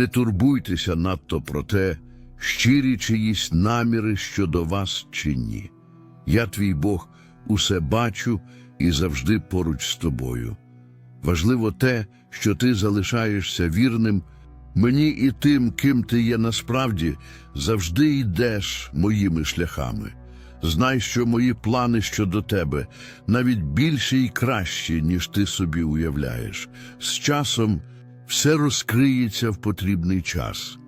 Не турбуйтеся надто про те, щирі чиїсь наміри щодо вас чи ні. Я, твій Бог, усе бачу і завжди поруч з тобою. Важливо те, що ти залишаєшся вірним мені і тим, ким ти є насправді, завжди йдеш моїми шляхами. Знай, що мої плани щодо тебе навіть більші і кращі, ніж ти собі уявляєш. З часом все розкриється в потрібний час.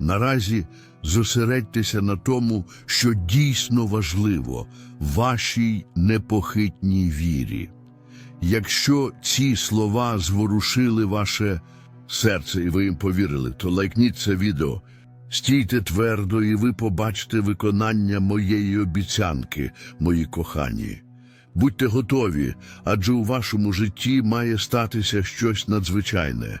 Наразі зосередьтеся на тому, що дійсно важливо вашій непохитній вірі. Якщо ці слова зворушили ваше серце і ви їм повірили, то лайкніть це відео. Стійте твердо, і ви побачите виконання моєї обіцянки, мої кохані. Будьте готові, адже у вашому житті має статися щось надзвичайне.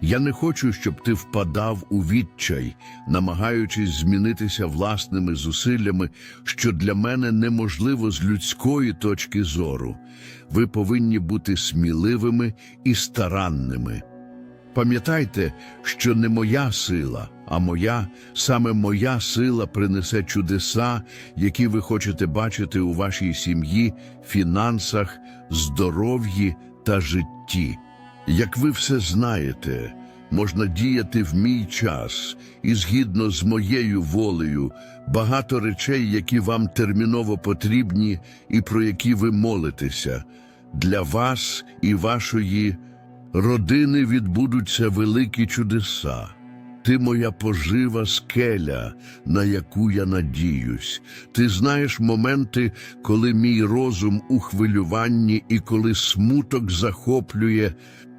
Я не хочу, щоб ти впадав у відчай, намагаючись змінитися власними зусиллями, що для мене неможливо з людської точки зору. Ви повинні бути сміливими і старанними. Пам'ятайте, що не моя сила, а моя, саме моя сила принесе чудеса, які ви хочете бачити у вашій сім'ї, фінансах, здоров'ї та житті. Як ви все знаєте, можна діяти в мій час і згідно з моєю волею багато речей, які вам терміново потрібні і про які ви молитеся, для вас і вашої родини відбудуться великі чудеса. Ти моя пожива скеля, на яку я надіюсь. Ти знаєш моменти, коли мій розум у хвилюванні і коли смуток захоплює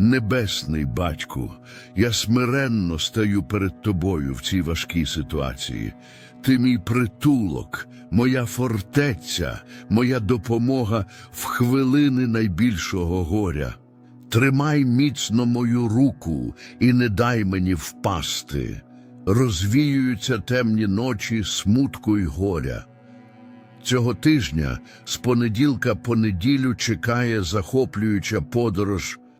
Небесний батьку, я смиренно стаю перед тобою в цій важкій ситуації. Ти мій притулок, моя фортеця, моя допомога в хвилини найбільшого горя. Тримай міцно мою руку і не дай мені впасти. Розвіюються темні ночі смутку й горя. Цього тижня з понеділка по неділю чекає захоплююча подорож,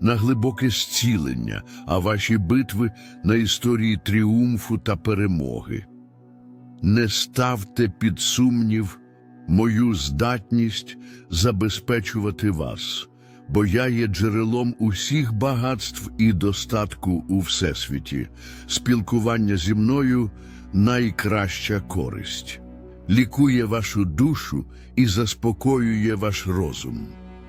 на глибоке зцілення, а ваші битви на історії тріумфу та перемоги. Не ставте під сумнів мою здатність забезпечувати вас, бо я є джерелом усіх багатств і достатку у всесвіті. Спілкування зі мною найкраща користь, лікує вашу душу і заспокоює ваш розум.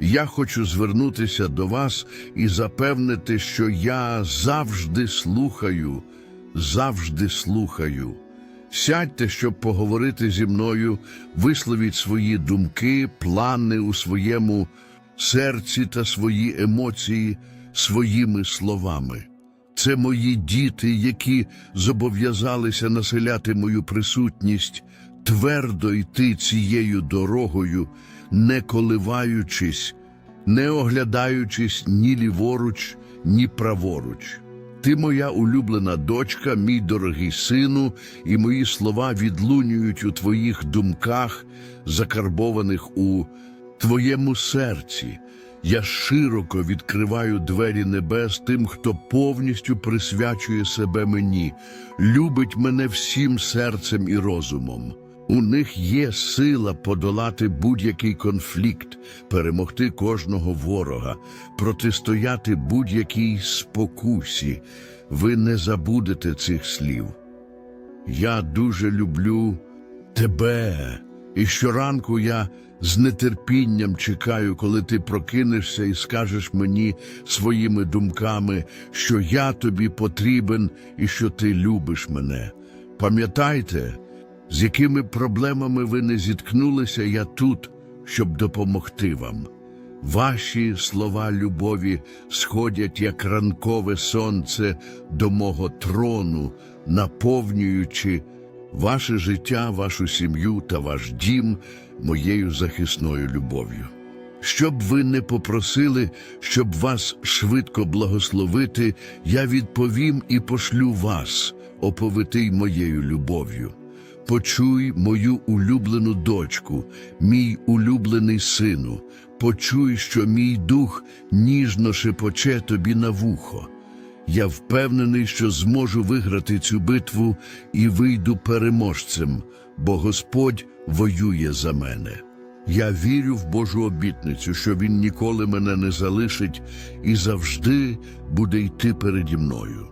Я хочу звернутися до вас і запевнити, що я завжди слухаю, завжди слухаю. Сядьте, щоб поговорити зі мною, висловіть свої думки, плани у своєму серці та свої емоції. своїми словами. Це мої діти, які зобов'язалися населяти мою присутність, твердо йти цією дорогою, не коливаючись, не оглядаючись ні ліворуч, ні праворуч. Ти моя улюблена дочка, мій дорогий сину, і мої слова відлунюють у твоїх думках, закарбованих у твоєму серці. Я широко відкриваю двері небес тим, хто повністю присвячує себе мені, любить мене всім серцем і розумом. У них є сила подолати будь-який конфлікт, перемогти кожного ворога, протистояти будь-якій спокусі. Ви не забудете цих слів. Я дуже люблю тебе, і щоранку я з нетерпінням чекаю, коли ти прокинешся і скажеш мені своїми думками, що я тобі потрібен і що ти любиш мене. Пам'ятайте, з якими проблемами ви не зіткнулися, я тут, щоб допомогти вам. Ваші слова любові сходять, як ранкове сонце до мого трону, наповнюючи ваше життя, вашу сім'ю та ваш дім моєю захисною любов'ю. Щоб ви не попросили, щоб вас швидко благословити, я відповім і пошлю вас, оповитий моєю любов'ю. Почуй мою улюблену дочку, мій улюблений сину, почуй, що мій дух ніжно шепоче тобі на вухо. Я впевнений, що зможу виграти цю битву і вийду переможцем, бо Господь воює за мене. Я вірю в Божу обітницю, що Він ніколи мене не залишить і завжди буде йти переді мною.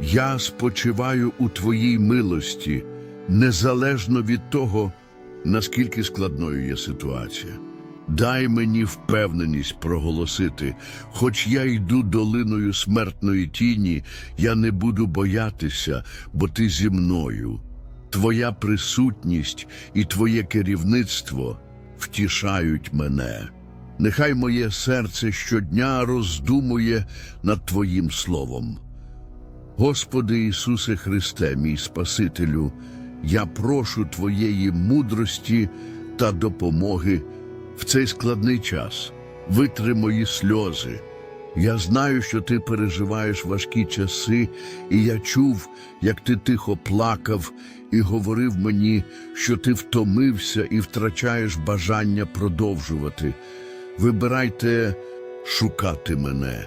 Я спочиваю у Твоїй милості, незалежно від того, наскільки складною є ситуація. Дай мені впевненість проголосити, хоч я йду долиною смертної тіні, я не буду боятися, бо ти зі мною. Твоя присутність і Твоє керівництво втішають мене. Нехай моє серце щодня роздумує над Твоїм словом. Господи Ісусе Христе, мій Спасителю, я прошу Твоєї мудрості та допомоги в цей складний час. Витри мої сльози. Я знаю, що ти переживаєш важкі часи, і я чув, як ти тихо плакав і говорив мені, що ти втомився і втрачаєш бажання продовжувати. Вибирайте шукати мене,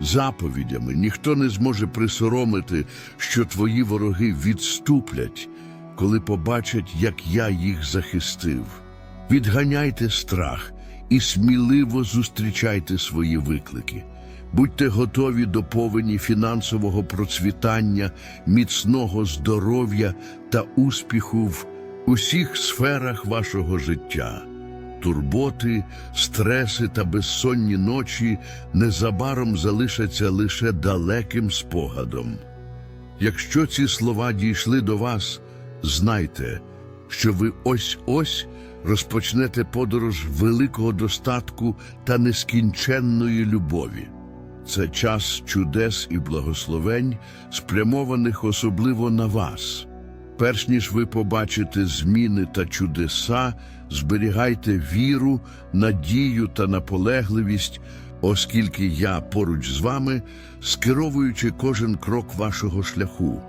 заповідями, ніхто не зможе присоромити, що твої вороги відступлять, коли побачать, як я їх захистив. Відганяйте страх і сміливо зустрічайте свої виклики. Будьте готові до повені фінансового процвітання, міцного здоров'я та успіху в усіх сферах вашого життя. Турботи, стреси та безсонні ночі незабаром залишаться лише далеким спогадом. Якщо ці слова дійшли до вас, знайте, що ви ось-ось розпочнете подорож великого достатку та нескінченної любові. Це час чудес і благословень, спрямованих особливо на вас. Перш ніж ви побачите зміни та чудеса, зберігайте віру, надію та наполегливість, оскільки я поруч з вами, скеровуючи кожен крок вашого шляху.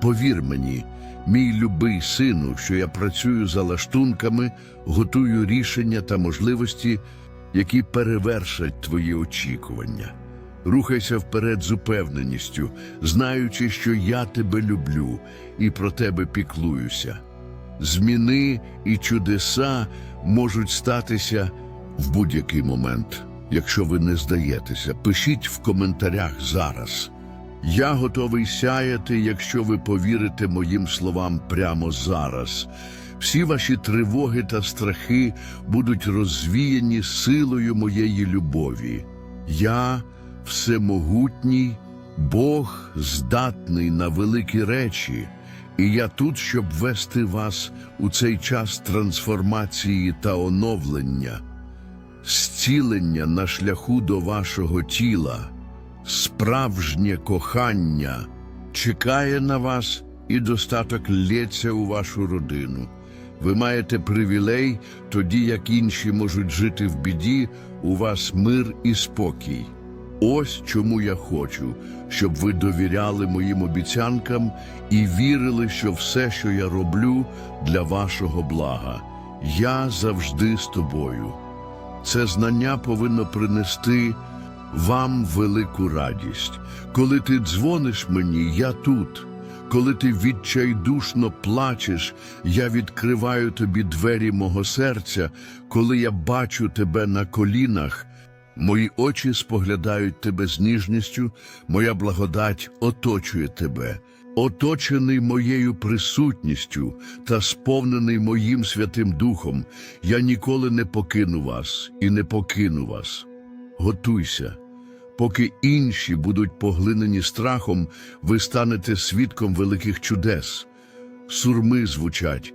Повір мені, мій любий сину, що я працюю за лаштунками, готую рішення та можливості, які перевершать твої очікування. Рухайся вперед з упевненістю, знаючи, що я тебе люблю і про тебе піклуюся. Зміни і чудеса можуть статися в будь-який момент. Якщо ви не здаєтеся, пишіть в коментарях зараз. Я готовий сяяти, якщо ви повірите моїм словам прямо зараз. Всі ваші тривоги та страхи будуть розвіяні силою моєї любові. Я всемогутній, Бог здатний на великі речі, і я тут, щоб вести вас у цей час трансформації та оновлення, зцілення на шляху до вашого тіла, справжнє кохання чекає на вас і достаток лється у вашу родину. Ви маєте привілей, тоді як інші можуть жити в біді, у вас мир і спокій. Ось чому я хочу, щоб ви довіряли моїм обіцянкам і вірили, що все, що я роблю, для вашого блага. Я завжди з тобою. Це знання повинно принести вам велику радість. Коли ти дзвониш мені, я тут. Коли ти відчайдушно плачеш, я відкриваю тобі двері мого серця, коли я бачу тебе на колінах, мої очі споглядають тебе з ніжністю, моя благодать оточує тебе, оточений моєю присутністю та сповнений моїм Святим Духом, я ніколи не покину вас і не покину вас. Готуйся. Поки інші будуть поглинені страхом, ви станете свідком великих чудес. Сурми звучать,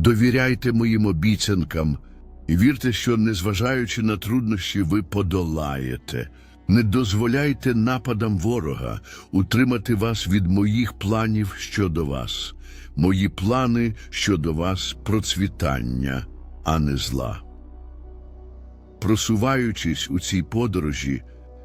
довіряйте моїм обіцянкам і вірте, що, незважаючи на труднощі, ви подолаєте. Не дозволяйте нападам ворога утримати вас від моїх планів щодо вас. Мої плани щодо вас процвітання, а не зла. Просуваючись у цій подорожі,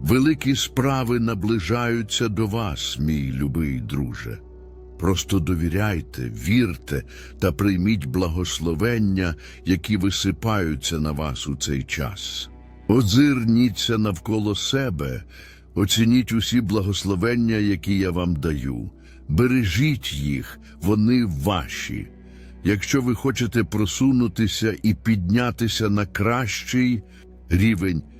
Великі справи наближаються до вас, мій любий друже. Просто довіряйте, вірте та прийміть благословення, які висипаються на вас у цей час. Озирніться навколо себе, оцініть усі благословення, які я вам даю. Бережіть їх, вони ваші. Якщо ви хочете просунутися і піднятися на кращий рівень,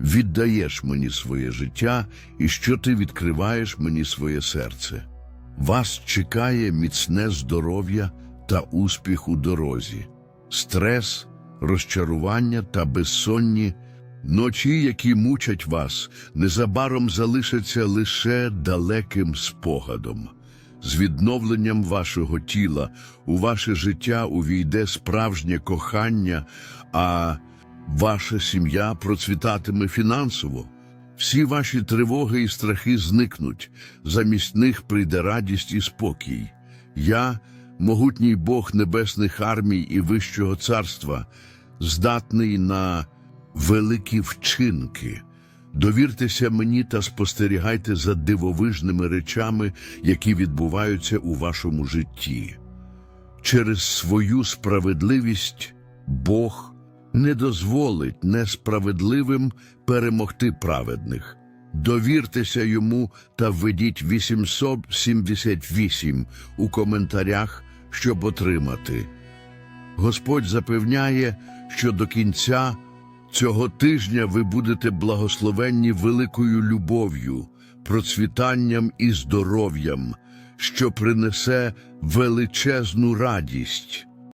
віддаєш мені своє життя і що ти відкриваєш мені своє серце. Вас чекає міцне здоров'я та успіх у дорозі, стрес, розчарування та безсонні ночі, які мучать вас, незабаром залишаться лише далеким спогадом. З відновленням вашого тіла у ваше життя увійде справжнє кохання, а ваша сім'я процвітатиме фінансово. Всі ваші тривоги і страхи зникнуть, замість них прийде радість і спокій. Я, могутній Бог небесних армій і Вищого царства, здатний на великі вчинки. Довіртеся мені та спостерігайте за дивовижними речами, які відбуваються у вашому житті. Через свою справедливість Бог не дозволить несправедливим перемогти праведних. Довіртеся йому та введіть 878 у коментарях, щоб отримати. Господь запевняє, що до кінця цього тижня ви будете благословенні великою любов'ю, процвітанням і здоров'ям, що принесе величезну радість.